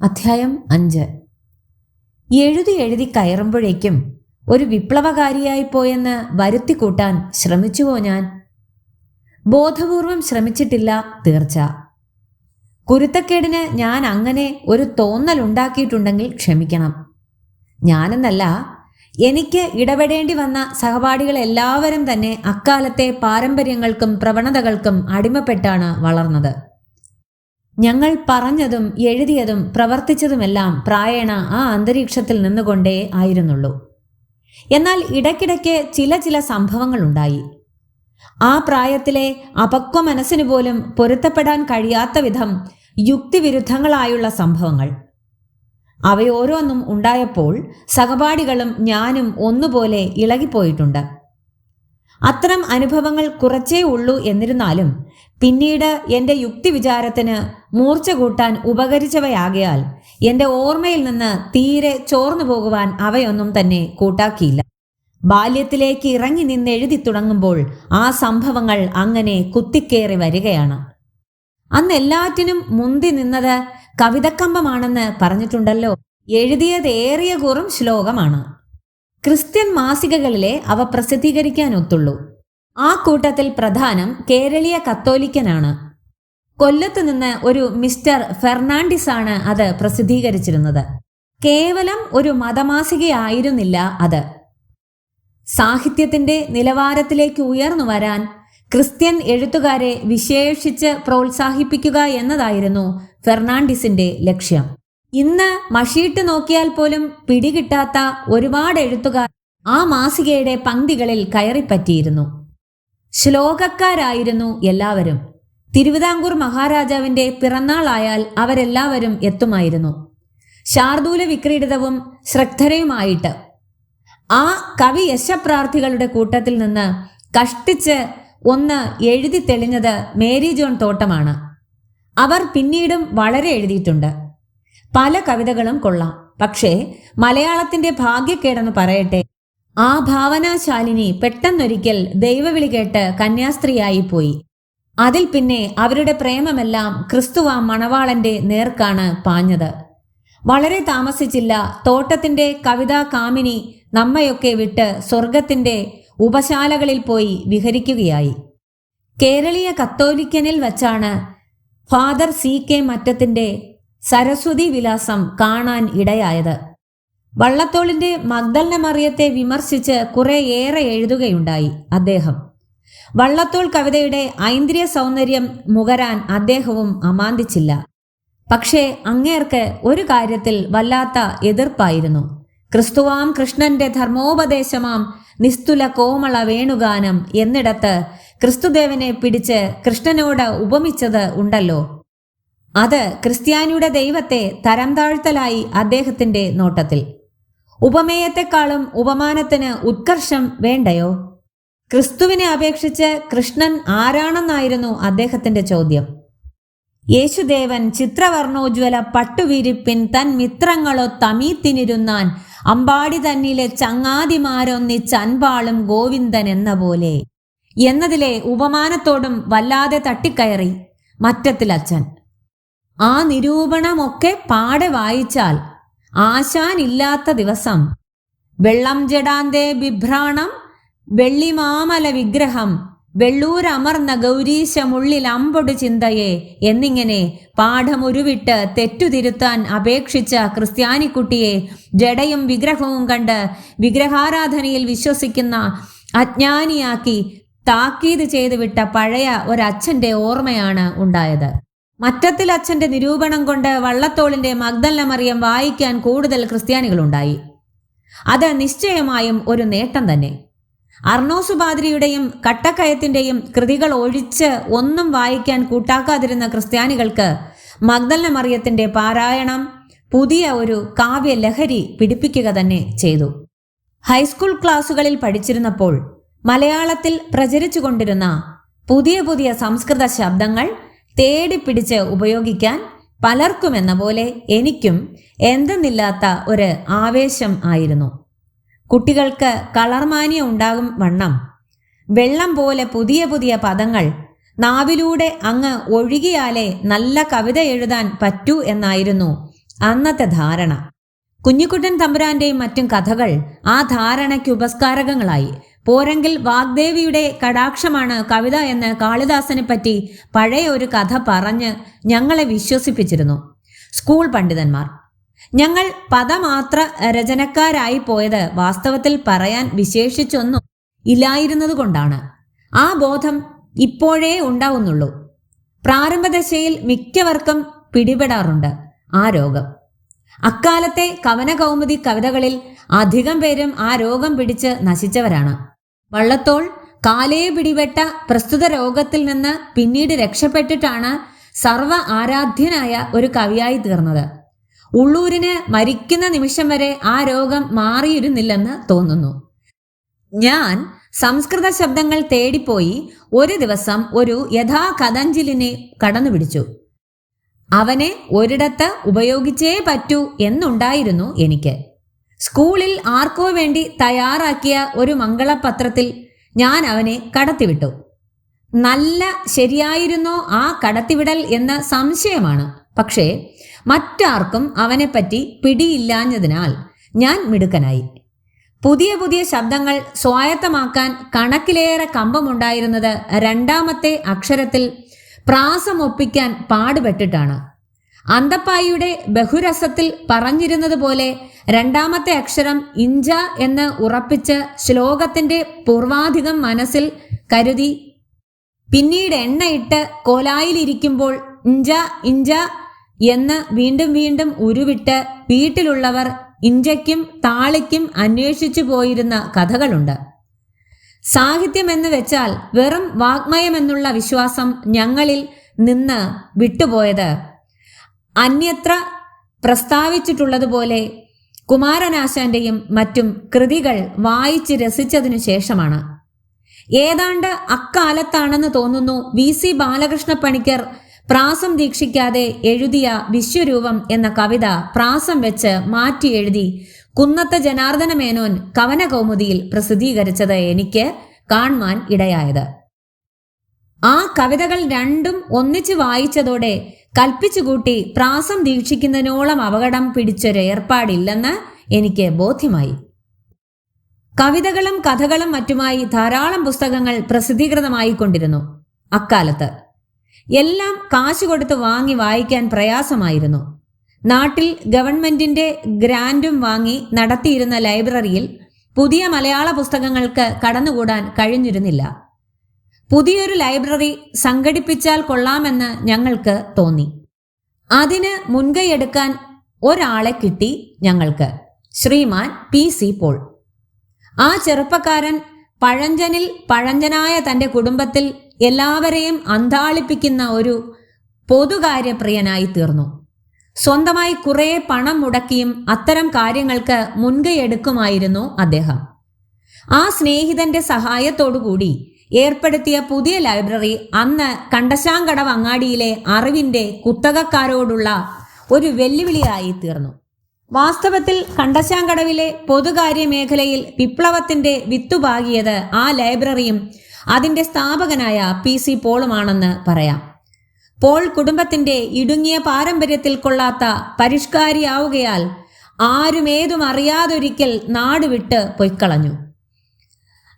അധ്യായം അഞ്ച്. എഴുതി എഴുതി കയറുമ്പോഴേക്കും ഒരു വിപ്ലവകാരിയായി പോയെന്ന് വരുത്തി കൂട്ടാൻ ശ്രമിച്ചുവോ ഞാൻ? ബോധപൂർവം ശ്രമിച്ചിട്ടില്ല തീർച്ച. കുരുത്തക്കേടിന് ഞാൻ അങ്ങനെ ഒരു തോന്നൽ ഉണ്ടാക്കിയിട്ടുണ്ടെങ്കിൽ ക്ഷമിക്കണം. ഞാനെന്നല്ല എനിക്ക് ഇടപെടേണ്ടി വന്ന സഹപാഠികൾ എല്ലാവരും തന്നെ അക്കാലത്തെ പാരമ്പര്യങ്ങൾക്കും പ്രവണതകൾക്കും അടിമപ്പെട്ടാണ് വളർന്നത്. ഞങ്ങൾ പറഞ്ഞതും എഴുതിയതും പ്രവർത്തിച്ചതുമെല്ലാം പ്രായണ ആ അന്തരീക്ഷത്തിൽ നിന്നുകൊണ്ടേ ആയിരുന്നുള്ളൂ. എന്നാൽ ഇടയ്ക്കിടയ്ക്ക് ചില ചില സംഭവങ്ങൾ ഉണ്ടായി ആ പ്രായത്തിലെ അപക്വ മനസ്സിന് പോലും പൊരുത്തപ്പെടാൻ കഴിയാത്ത വിധം യുക്തിവിരുദ്ധങ്ങളായുള്ള സംഭവങ്ങൾ. അവയോരോന്നും ഉണ്ടായപ്പോൾ സഹപാഠികളും ഞാനും ഒന്നുപോലെ ഇളകിപ്പോയിട്ടുണ്ട്. അത്തരം അനുഭവങ്ങൾ കുറച്ചേ ഉള്ളൂ എന്നിരുന്നാലും പിന്നീട് എന്റെ യുക്തിവിചാരത്തിന് മൂർച്ച കൂട്ടാൻ ഉപകരിച്ചവയാകയാൽ എന്റെ ഓർമ്മയിൽ നിന്ന് തീരെ ചോർന്നു പോകുവാൻ അവയൊന്നും തന്നെ കൂട്ടാക്കിയില്ല. ബാല്യത്തിലേക്ക് ഇറങ്ങി നിന്ന് എഴുതി തുടങ്ങുമ്പോൾ ആ സംഭവങ്ങൾ അങ്ങനെ കുത്തിക്കേറി വരികയാണ്. അന്ന് എല്ലാറ്റിനും മുന്തി നിന്നത് കവിതക്കമ്പമാണെന്ന് പറഞ്ഞിട്ടുണ്ടല്ലോ. എഴുതിയത് ഏറിയ കുറും ശ്ലോകമാണ്. ക്രിസ്ത്യൻ മാസികകളിലെ അവ പ്രസിദ്ധീകരിക്കാൻ ഒത്തുള്ളൂ. ആ കൂട്ടത്തിൽ പ്രധാനം കേരളീയ കത്തോലിക്കനാണ്. കൊല്ലത്ത് നിന്ന് ഒരു മിസ്റ്റർ ഫെർണാണ്ടിസ് ആണ് അത് പ്രസിദ്ധീകരിച്ചിരുന്നത്. കേവലം ഒരു മതമാസികയായിരുന്നില്ല അത്. സാഹിത്യത്തിന്റെ നിലവാരത്തിലേക്ക് ഉയർന്നു വരാൻ ക്രിസ്ത്യൻ എഴുത്തുകാരെ വിശേഷിച്ച് പ്രോത്സാഹിപ്പിക്കുക എന്നതായിരുന്നു ഫെർണാണ്ടിസിന്റെ ലക്ഷ്യം. ഇന്ന് മഷീട്ട് നോക്കിയാൽ പോലും പിടികിട്ടാത്ത ഒരുപാട് എഴുത്തുകാർ ആ മാസികയുടെ പങ്ക്തികളിൽ കയറിപ്പറ്റിയിരുന്നു. ശ്ലോകക്കാരായിരുന്നു എല്ലാവരും. തിരുവിതാംകൂർ മഹാരാജാവിന്റെ പിറന്നാളായാൽ അവരെല്ലാവരും എത്തുമായിരുന്നു. ശാർദൂല വിക്രീഡിതവും ശ്രദ്ധരയുമായിട്ട് ആ കവി യശപ്രാർത്ഥികളുടെ കൂട്ടത്തിൽ നിന്ന് കഷ്ടിച്ച് ഒന്ന് എഴുതി തെളിഞ്ഞത് മേരി ജോൺ തോട്ടമാണ്. അവർ പിന്നീടും വളരെ എഴുതിയിട്ടുണ്ട്. പല കവിതകളും കൊള്ളാം. പക്ഷേ മലയാളത്തിന്റെ ഭാഗ്യക്കേടെന്ന് പറയട്ടെ ആ ഭാവനാശാലിനി പെട്ടെന്നൊരിക്കൽ ദൈവവിളി കേട്ട് കന്യാസ്ത്രീയായി പോയി അതിൽ പിന്നെ അവരുടെ പ്രേമമെല്ലാം ക്രിസ്തുവ മണവാളന്റെ നേർക്കാണ് പാഞ്ഞത്. വളരെ താമസിച്ചില്ല തോട്ടത്തിന്റെ കവിതാ കാമിനി നമ്മയൊക്കെ വിട്ട് സ്വർഗത്തിന്റെ ഉപശാലകളിൽ പോയി വിഹരിക്കുകയായി. കേരളീയ കത്തോലിക്കനിൽ വച്ചാണ് ഫാദർ സി കെ മറ്റത്തിന്റെ സരസ്വതി വിലാസം കാണാൻ ഇടയായത്. വള്ളത്തോളിന്റെ മഗ്ദലന മറിയത്തെ വിമർശിച്ച് കുറേയേറെ എഴുതുകയുണ്ടായി അദ്ദേഹം. വള്ളത്തോൾ കവിതയുടെ ഐന്ദ്രിയ സൗന്ദര്യം മുകരാൻ അദ്ദേഹവും അമാന്തിച്ചില്ല. പക്ഷേ അങ്ങേർക്ക് ഒരു കാര്യത്തിൽ വല്ലാത്ത എതിർപ്പായിരുന്നു. ക്രിസ്തുവാം കൃഷ്ണന്റെ ധർമ്മോപദേശമാം നിസ്തുല കോമള വേണുഗാനം എന്നിടത്ത് ക്രിസ്തുദേവനെ പിടിച്ച് കൃഷ്ണനോട് ഉപമിച്ചത് ഉണ്ടല്ലോ. അത് ക്രിസ്ത്യാനിയുടെ ദൈവത്തെ തരം താഴ്ത്തലായി അദ്ദേഹത്തിന്റെ നോട്ടത്തിൽ. ഉപമേയത്തെക്കാളും ഉപമാനത്തിന് ഉത്കർഷം വേണ്ടയോ? ക്രിസ്തുവിനെ അപേക്ഷിച്ച് കൃഷ്ണൻ ആരാണെന്നായിരുന്നു അദ്ദേഹത്തിന്റെ ചോദ്യം. യേശുദേവൻ ചിത്രവർണോജ്വല പട്ടുവിരിപ്പിൻ തൻ മിത്രങ്ങളോ തമീത്തിനിരുന്നാൻ അമ്പാടി തന്നിലെ ചങ്ങാതിമാരൊന്നിച്ച് അൻപാളും ഗോവിന്ദൻ എന്ന പോലെ. എന്നതിലെ ഉപമാനത്തോടും വല്ലാതെ തട്ടിക്കയറി മറ്റത്തിലച്ഛൻ. ആ നിരൂപണമൊക്കെ പാടെ വായിച്ചാൽ ആശാനില്ലാത്ത ദിവസം. വെള്ളം ജടാന്തേ ബിഭ്രാണം വെള്ളിമാമല വിഗ്രഹം വെള്ളൂരമർന്ന ഗൗരീശമുള്ളിൽ അമ്പൊടു ചിന്തയെ എന്നിങ്ങനെ പാഠമുരുവിട്ട് തെറ്റുതിരുത്താൻ അപേക്ഷിച്ച ക്രിസ്ത്യാനിക്കുട്ടിയെ ജഡയും വിഗ്രഹവും കണ്ട് വിഗ്രഹാരാധനയിൽ വിശ്വസിക്കുന്ന അജ്ഞാനിയാക്കി താക്കീത് ചെയ്തു വിട്ട പഴയ ഒരച്ഛന്റെ ഓർമ്മയാണ് ഉണ്ടായത്. മറ്റത്തിൽ അച്ഛന്റെ നിരൂപണം കൊണ്ട് വള്ളത്തോളിന്റെ മഗ്ദല്ല മറിയം വായിക്കാൻ കൂടുതൽ ക്രിസ്ത്യാനികളുണ്ടായി. അത് നിശ്ചയമായും ഒരു നേട്ടം തന്നെ. അർണോസ് പാദ്രിയുടെയും കട്ടക്കയത്തിന്റെയും കൃതികൾ ഒഴിച്ച് ഒന്നും വായിക്കാൻ കൂട്ടാക്കാതിരുന്ന ക്രിസ്ത്യാനികൾക്ക് മഗ്ദല്ല മറിയത്തിന്റെ പാരായണം പുതിയ ഒരു കാവ്യ ലഹരി പിടിപ്പിക്കുക തന്നെ ചെയ്തു. ഹൈസ്കൂൾ ക്ലാസുകളിൽ പഠിച്ചിരുന്നപ്പോൾ മലയാളത്തിൽ പ്രചരിച്ചുകൊണ്ടിരുന്ന പുതിയ പുതിയ സംസ്കൃത ശബ്ദങ്ങൾ തേടിപ്പിടിച്ച് ഉപയോഗിക്കാൻ പലർക്കും എന്ന പോലെ എനിക്കും എന്തെന്നില്ലാത്ത ഒരു ആവേശം ആയിരുന്നു. കുട്ടികൾക്ക് കളർമാനിയ ഉണ്ടാകും വണ്ണം. വെള്ളം പോലെ പുതിയ പുതിയ പദങ്ങൾ നാവിലൂടെ അങ്ങ് ഒഴുകിയാലേ നല്ല കവിത എഴുതാൻ പറ്റൂ എന്നായിരുന്നു അന്നത്തെ ധാരണ. കുഞ്ഞിക്കുട്ടൻ തമ്പുരാന്റെയും മറ്റും കഥകൾ ആ ധാരണയ്ക്ക് ഉപസ്കാരകങ്ങളായി. പോരെങ്കിൽ വാഗ്ദേവിയുടെ കടാക്ഷമാണ് കവിത എന്ന് കാളിദാസനെ പറ്റി പഴയ ഒരു കഥ പറഞ്ഞ് ഞങ്ങളെ വിശ്വസിപ്പിച്ചിരുന്നു. സ്കൂൾ പണ്ഡിതന്മാർ. ഞങ്ങൾ പദമാത്ര രചനക്കാരായി പോയത് വാസ്തവത്തിൽ പറയാൻ വിശേഷിച്ചൊന്നും ഇല്ലായിരുന്നതുകൊണ്ടാണ്. ആ ബോധം ഇപ്പോഴേ ഉണ്ടാവുന്നുള്ളൂ. പ്രാരംഭദശയിൽ മിക്കവർക്കും പിടിപെടാറുണ്ട് ആ രോഗം. അക്കാലത്തെ കവനകൗമുദി കവിതകളിൽ അധികം പേരും ആ രോഗം പിടിച്ച് നശിച്ചവരാണ്. വള്ളത്തോൾ കാലേ പിടിപെട്ട പ്രസ്തുത രോഗത്തിൽ നിന്ന് പിന്നീട് രക്ഷപ്പെട്ടിട്ടാണ് സർവ ആരാധ്യനായ ഒരു കവിയായി തീർന്നത്. ഉള്ളൂരിന് മരിക്കുന്ന നിമിഷം വരെ ആ രോഗം മാറിയിരുന്നില്ലെന്ന് തോന്നുന്നു. ഞാൻ സംസ്കൃത ശബ്ദങ്ങൾ തേടിപ്പോയി ഒരു ദിവസം ഒരു യഥാകഥഞ്ചിലിനെ കടന്നുപിടിച്ചു. അവനെ ഒരിടത്ത് ഉപയോഗിച്ചേ പറ്റൂ എന്നുണ്ടായിരുന്നു എനിക്ക്. സ്കൂളിൽ ആർക്കോ വേണ്ടി തയ്യാറാക്കിയ ഒരു മംഗളപത്രത്തിൽ ഞാൻ അവനെ കടത്തിവിട്ടു. നല്ല ശരിയായിരുന്നോ ആ കടത്തിവിടൽ എന്ന സംശയമാണ്. പക്ഷേ മറ്റാർക്കും അവനെപ്പറ്റി പിടിയില്ലാഞ്ഞതിനാൽ ഞാൻ മിടുക്കനായി. പുതിയ പുതിയ ശബ്ദങ്ങൾ സ്വായത്തമാക്കാൻ കണക്കിലേറെ കമ്പമുണ്ടായിരുന്നത് രണ്ടാമത്തെ അക്ഷരത്തിൽ പ്രാസമൊപ്പിക്കാൻ പാടുപെട്ടിട്ടാണ്. അന്തപ്പായിയുടെ ബഹുരസത്തിൽ പറഞ്ഞിരുന്നത് പോലെ രണ്ടാമത്തെ അക്ഷരം ഇഞ്ച എന്ന് ഉറപ്പിച്ച് ശ്ലോകത്തിന്റെ പൂർവാധികം മനസ്സിൽ കരുതി. പിന്നീട് എണ്ണയിട്ട് കോലായിലിരിക്കുമ്പോൾ ഇഞ്ച ഇഞ്ച എന്ന് വീണ്ടും വീണ്ടും ഉരുവിട്ട് വീട്ടിലുള്ളവർ ഇഞ്ചയ്ക്കും താളിക്കും അന്വേഷിച്ചു പോയിരുന്ന കഥകളുണ്ട്. സാഹിത്യം എന്ന് വെച്ചാൽ വെറും വാഗ്മയമെന്നുള്ള വിശ്വാസം ഞങ്ങളിൽ നിന്ന് വിട്ടുപോയത് അന്യത്ര പ്രസ്താവിച്ചിട്ടുള്ളതുപോലെ കുമാരനാശാന്റെയും മറ്റും കൃതികൾ വായിച്ച് രസിച്ചതിനു ശേഷമാണ്. ഏതാണ്ട് അക്കാലത്താണെന്ന് തോന്നുന്നു വി. സി. ബാലകൃഷ്ണ പണിക്കർ പ്രാസം ദീക്ഷിക്കാതെ എഴുതിയ വിശ്വരൂപം എന്ന കവിത പ്രാസം വെച്ച് മാറ്റി എഴുതി കുന്നത്ത ജനാർദ്ദന മേനോൻ കവനകൗമുദിയിൽ പ്രസിദ്ധീകരിച്ചത് എനിക്ക് കാണുവാൻ ഇടയായത്. ആ കവിതകൾ രണ്ടും ഒന്നിച്ച് വായിച്ചതോടെ കൽപ്പിച്ചുകൂട്ടി പ്രാസം ദീക്ഷിക്കുന്നതിനോളം അപകടം പിടിച്ചൊരു ഏർപ്പാടില്ലെന്ന് എനിക്ക് ബോധ്യമായി. കവിതകളും കഥകളും മറ്റുമായി ധാരാളം പുസ്തകങ്ങൾ പ്രസിദ്ധീകൃതമായി കൊണ്ടിരുന്നു അക്കാലത്ത് എല്ലാം കാശ് കൊടുത്ത് വാങ്ങി വായിക്കാൻ പ്രയാസമായിരുന്നു. നാട്ടിൽ ഗവൺമെന്റിന്റെ ഗ്രാൻഡും വാങ്ങി നടത്തിയിരുന്ന ലൈബ്രറിയിൽ പുതിയ മലയാള പുസ്തകങ്ങൾക്ക് കടന്നുകൂടാൻ കഴിഞ്ഞിരുന്നില്ല. പുതിയൊരു ലൈബ്രറി സംഘടിപ്പിച്ചാൽ കൊള്ളാമെന്ന് ഞങ്ങൾക്ക് തോന്നി. അതിന് മുൻകൈയെടുക്കാൻ ഒരാളെ കിട്ടി ഞങ്ങൾക്ക് ശ്രീമാൻ പി. സി. പോൾ. ആ ചെറുപ്പക്കാരൻ പഴഞ്ചനിൽ പഴഞ്ചനായ തന്റെ കുടുംബത്തിൽ എല്ലാവരെയും അന്താളിപ്പിക്കുന്ന ഒരു പൊതുകാര്യപ്രിയനായി തീർന്നു. സ്വന്തമായി കുറേ പണം മുടക്കിയും അത്തരം കാര്യങ്ങൾക്ക് മുൻകൈയെടുക്കുമായിരുന്നു അദ്ദേഹം. ആ സ്നേഹിതന്റെ സഹായത്തോടുകൂടി ഏർപ്പെടുത്തിയ പുതിയ ലൈബ്രറി അന്ന് കണ്ടശാങ്കടവ് അങ്ങാടിയിലെ അറിവിന്റെ കുത്തകക്കാരോടുള്ള ഒരു വെല്ലുവിളിയായി തീർന്നു. വാസ്തവത്തിൽ കണ്ടശാങ്കടവിലെ പൊതുകാര്യ മേഖലയിൽ വിപ്ലവത്തിന്റെ വിത്തുപാകിയത് ആ ലൈബ്രറിയും അതിന്റെ സ്ഥാപകനായ പി സി പോളുമാണെന്ന് പറയാം. പോൾ കുടുംബത്തിന്റെ ഇടുങ്ങിയ പാരമ്പര്യത്തിൽ കൊള്ളാത്ത പരിഷ്കാരിയാവുകയാൽ ആരുമേതും അറിയാതൊരിക്കൽ നാടുവിട്ട് പൊയ്ക്കളഞ്ഞു.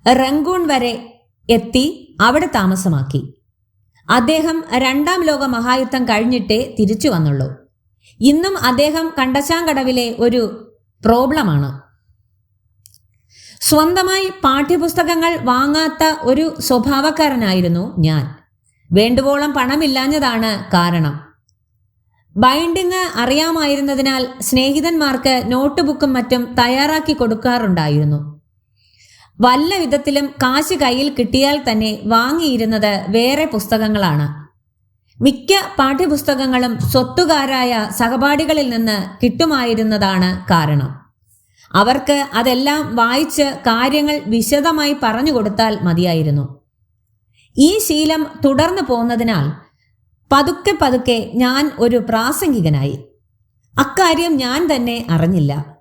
റങ്കൂൺ വരെ എത്തി അവിടെ താമസമാക്കി. അദ്ദേഹം രണ്ടാം ലോക മഹായുദ്ധം കഴിഞ്ഞിട്ടേ തിരിച്ചു വന്നുള്ളൂ. ഇന്നും അദ്ദേഹം കണ്ടശാങ്കടവിലെ ഒരു പ്രോബ്ലമാണ്. സ്വന്തമായി പാഠ്യപുസ്തകങ്ങൾ വാങ്ങാത്ത ഒരു സ്വഭാവക്കാരനായിരുന്നു ഞാൻ. വേണ്ടുവോളം പണമില്ലാഞ്ഞതാണ് കാരണം. ബൈൻഡിങ് അറിയാമായിരുന്നതിനാൽ സ്നേഹിതന്മാർക്ക് നോട്ട് ബുക്കും മറ്റും തയ്യാറാക്കി കൊടുക്കാറുണ്ടായിരുന്നു. വല്ല വിധത്തിലും കാശ് കയ്യിൽ കിട്ടിയാൽ തന്നെ വാങ്ങിയിരുന്നത് വേറെ പുസ്തകങ്ങളാണ്. മിക്ക പാഠ്യപുസ്തകങ്ങളും സ്വത്തുകാരായ സഹപാഠികളിൽ നിന്ന് കിട്ടുമായിരുന്നതാണ് കാരണം. അവർക്ക് അതെല്ലാം വായിച്ച് കാര്യങ്ങൾ വിശദമായി പറഞ്ഞു കൊടുത്താൽ മതിയായിരുന്നു. ഈ ശീലം തുടർന്നു പോന്നതിനാൽ പതുക്കെ പതുക്കെ ഞാൻ ഒരു പ്രാസംഗികനായി. അക്കാര്യം ഞാൻ തന്നെ അറിഞ്ഞില്ല.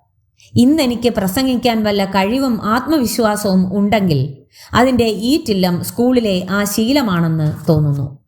ഇന്നെനിക്ക് പ്രസംഗിക്കാൻ വല്ല കഴിവും ആത്മവിശ്വാസവും ഉണ്ടെങ്കിൽ അതിന്റെ ഈറ്റില്ലം സ്കൂളിലെ ആ ശീലമാണെന്ന് തോന്നുന്നു.